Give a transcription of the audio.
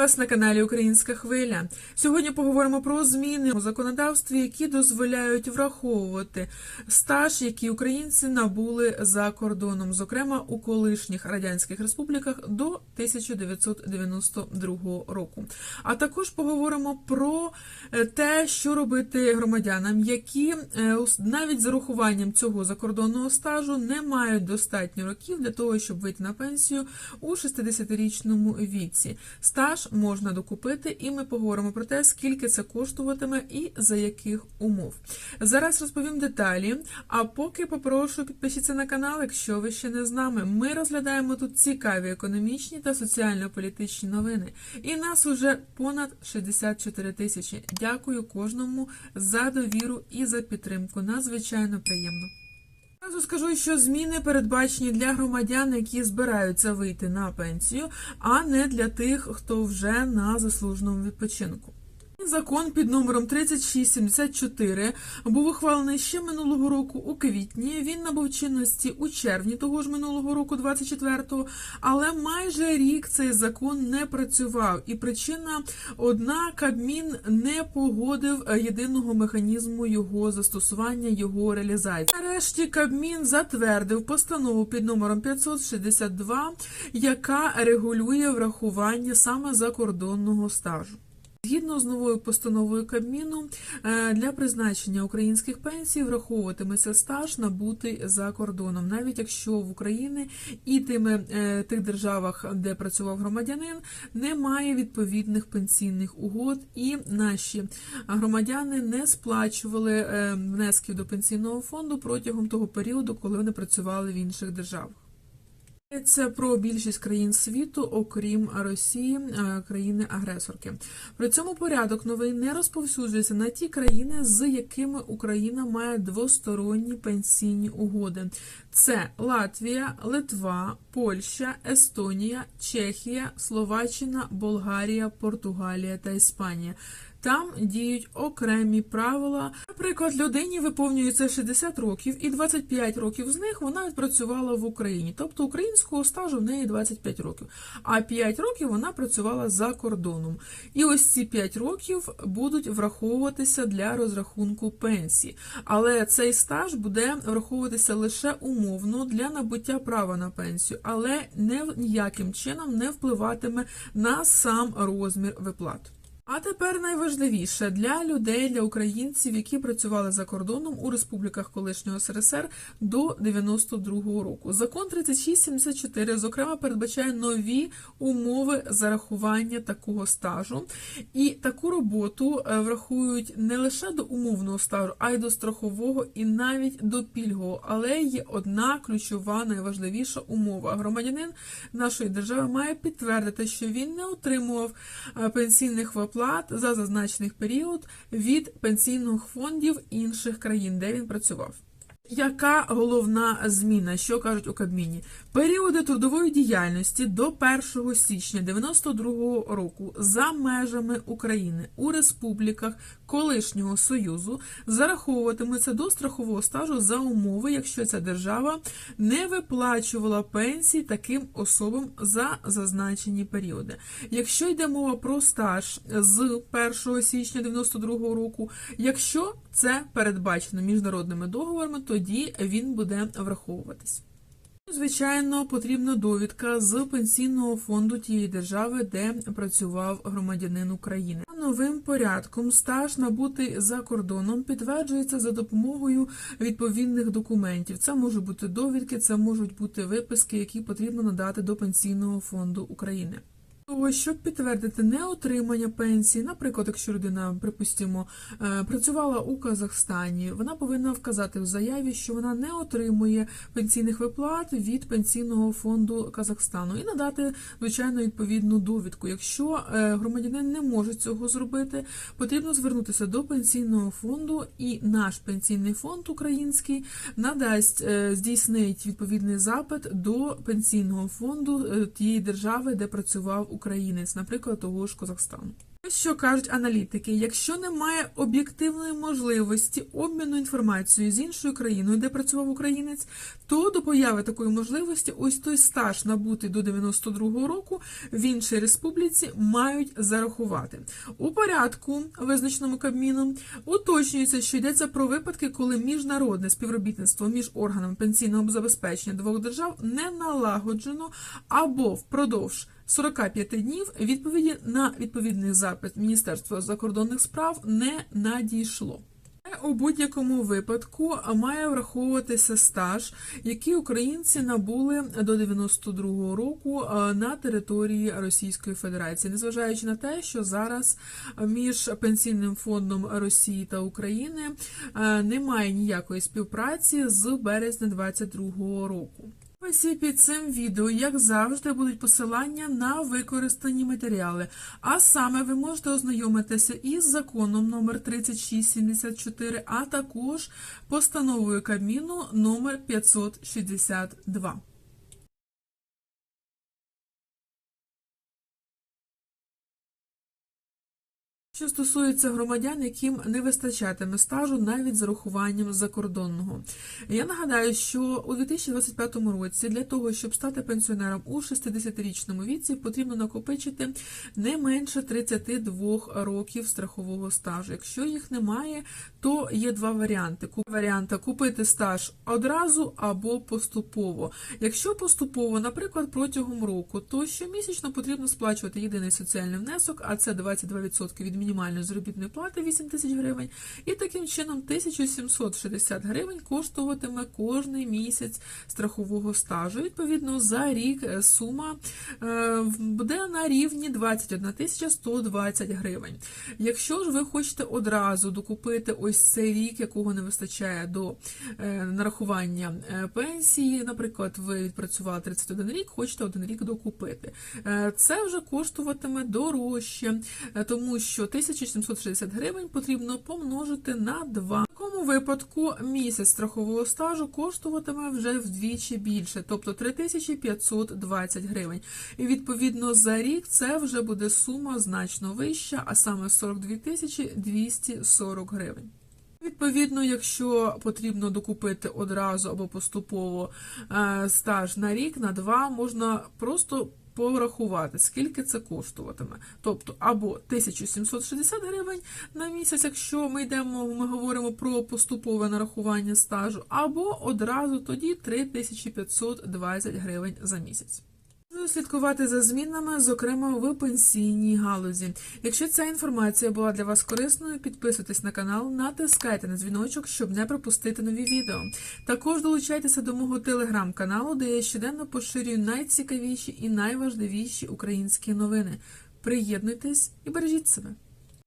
вас на каналі Українська Хвиля. Сьогодні поговоримо про зміни у законодавстві, які дозволяють враховувати стаж, який українці набули за кордоном, зокрема у колишніх радянських республіках до 1992 року. А також поговоримо про е, те, що робити громадянам, які е, навіть з урахуванням цього закордонного стажу не мають достатньо років для того, щоб вийти на пенсію у 60-річному віці. Стаж можна докупити, і ми поговоримо про те, скільки це коштуватиме і за яких умов. Зараз розповім деталі. А поки попрошу підпишіться на канал, якщо ви ще не з нами. Ми розглядаємо тут цікаві економічні та соціально-політичні новини. І нас уже понад 64 тисячі. Дякую кожному за довіру і за підтримку. Надзвичайно приємно. Одразу скажу, що зміни передбачені для громадян, які збираються вийти на пенсію, а не для тих, хто вже на заслуженому відпочинку. Закон під номером 3674 був ухвалений ще минулого року у квітні. Він набув чинності у червні того ж минулого року, 24-го, але майже рік цей закон не працював. І причина одна Кабмін не погодив єдиного механізму його застосування, його реалізації. Нарешті Кабмін затвердив постанову під номером 562, яка регулює врахування саме закордонного стажу. Згідно з новою постановою Кабміну, е, для призначення українських пенсій враховуватиметься стаж набутий за кордоном, навіть якщо в Україні і тими е, тих державах, де працював громадянин, немає відповідних пенсійних угод, і наші громадяни не сплачували е, внесків до пенсійного фонду протягом того періоду, коли вони працювали в інших державах. Це про більшість країн світу, окрім Росії, е, країни-агресорки. При цьому порядок новий не розповсюджується на ті країни, з якими Україна має двосторонні пенсійні угоди. Це Латвія, Литва, Польща, Естонія, Чехія, Словаччина, Болгарія, Португалія та Іспанія. Там діють окремі правила. Наприклад, людині виповнюється 60 років, і 25 років з них вона відпрацювала в Україні. Тобто українського стажу в неї 25 років, а 5 років вона працювала за кордоном. І ось ці 5 років будуть враховуватися для розрахунку пенсії. Але цей стаж буде враховуватися лише умовно для набуття права на пенсію, але не ніяким чином не впливатиме на сам розмір виплат. А тепер найважливіше для людей, для українців, які працювали за кордоном у республіках колишнього СРСР до 92-го року. Закон 3674, зокрема, передбачає нові умови зарахування такого стажу, і таку роботу е, врахують не лише до умовного стажу, а й до страхового, і навіть до пільгового. Але є одна ключова, найважливіша умова. Громадянин нашої держави має підтвердити, що він не отримував е, пенсійних виплат за зазначений період від пенсійних фондів інших країн, де він працював. Яка головна зміна, що кажуть у Кабміні? Періоди трудової діяльності до 1 січня 92-го року за межами України у республіках колишнього союзу зараховуватимуться до страхового стажу за умови, якщо ця держава не виплачувала пенсії таким особам за зазначені періоди. Якщо йде мова про стаж з 1 січня 92-го року, якщо це передбачено міжнародними договорами, тоді він буде враховуватись. Звичайно, потрібна довідка з пенсійного фонду тієї держави, де працював громадянин України. Новим порядком стаж набутий за кордоном підтверджується за допомогою відповідних документів. Це можуть бути довідки, це можуть бути виписки, які потрібно надати до пенсійного фонду України. Того, щоб підтвердити неотримання пенсії, наприклад, якщо людина, припустимо, е, працювала у Казахстані, вона повинна вказати в заяві, що вона не отримує пенсійних виплат від пенсійного фонду Казахстану і надати звичайно відповідну довідку. Якщо е, громадянин не може цього зробити, потрібно звернутися до пенсійного фонду, і наш пенсійний фонд український надасть е, здійснить відповідний запит до пенсійного фонду тієї держави, де працював українець, наприклад, того ж Казахстану. Що кажуть аналітики, якщо немає об'єктивної можливості обміну інформацією з іншою країною, де працював українець, то до появи такої можливості ось той стаж набутий до 92-го року в іншій республіці мають зарахувати. У порядку, визначеному Кабміном, уточнюється, що йдеться про випадки, коли міжнародне співробітництво між органами пенсійного забезпечення двох держав не налагоджено або впродовж 45 днів відповіді на відповідний запит Міністерства закордонних справ не надійшло. У будь-якому випадку має враховуватися стаж, який українці набули до 92-го року е, на території Російської Федерації, незважаючи на те, що зараз між пенсійним фондом Росії та України е, немає ніякої співпраці з березня 22-го року. Ось і під цим відео, як завжди, будуть посилання на використані матеріали. А саме ви можете ознайомитися із законом номер 3674, а також постановою Кабміну номер 562. Що стосується громадян, яким не вистачатиме стажу навіть з урахуванням закордонного, я нагадаю, що у 2025 році для того, щоб стати пенсіонером у 60-річному віці, потрібно накопичити не менше 32 років страхового стажу. Якщо їх немає, то є два варіанти: варіанти купити стаж одразу або поступово. Якщо поступово, наприклад, протягом року, то щомісячно потрібно сплачувати єдиний соціальний внесок, а це 22% від мінімальної заробітної плати 8 тисяч гривень, і таким чином 1760 гривень коштуватиме кожний місяць страхового стажу. Відповідно, за рік е, сума е, буде на рівні 21 120 гривень. Якщо ж ви хочете одразу докупити ось цей рік, якого не вистачає до е, нарахування пенсії, наприклад, ви відпрацювали 31 рік, хочете один рік докупити. Це вже коштуватиме дорожче, тому що 1760 гривень потрібно помножити на 2. В такому випадку місяць страхового стажу коштуватиме вже вдвічі більше, тобто 3520 гривень. І відповідно за рік це вже буде сума значно вища, а саме 42 240 гривень. Відповідно, якщо потрібно докупити одразу або поступово е, стаж на рік, на два, можна просто порахувати, скільки це коштуватиме. Тобто або 1760 гривень на місяць, якщо ми йдемо, ми говоримо про поступове нарахування стажу, або одразу тоді 3520 гривень за місяць. Слідкувати за змінами, зокрема в пенсійній галузі. Якщо ця інформація була для вас корисною, підписуйтесь на канал, натискайте на дзвіночок, щоб не пропустити нові відео. Також долучайтеся до мого телеграм-каналу, де я щоденно поширюю найцікавіші і найважливіші українські новини. Приєднуйтесь і бережіть себе.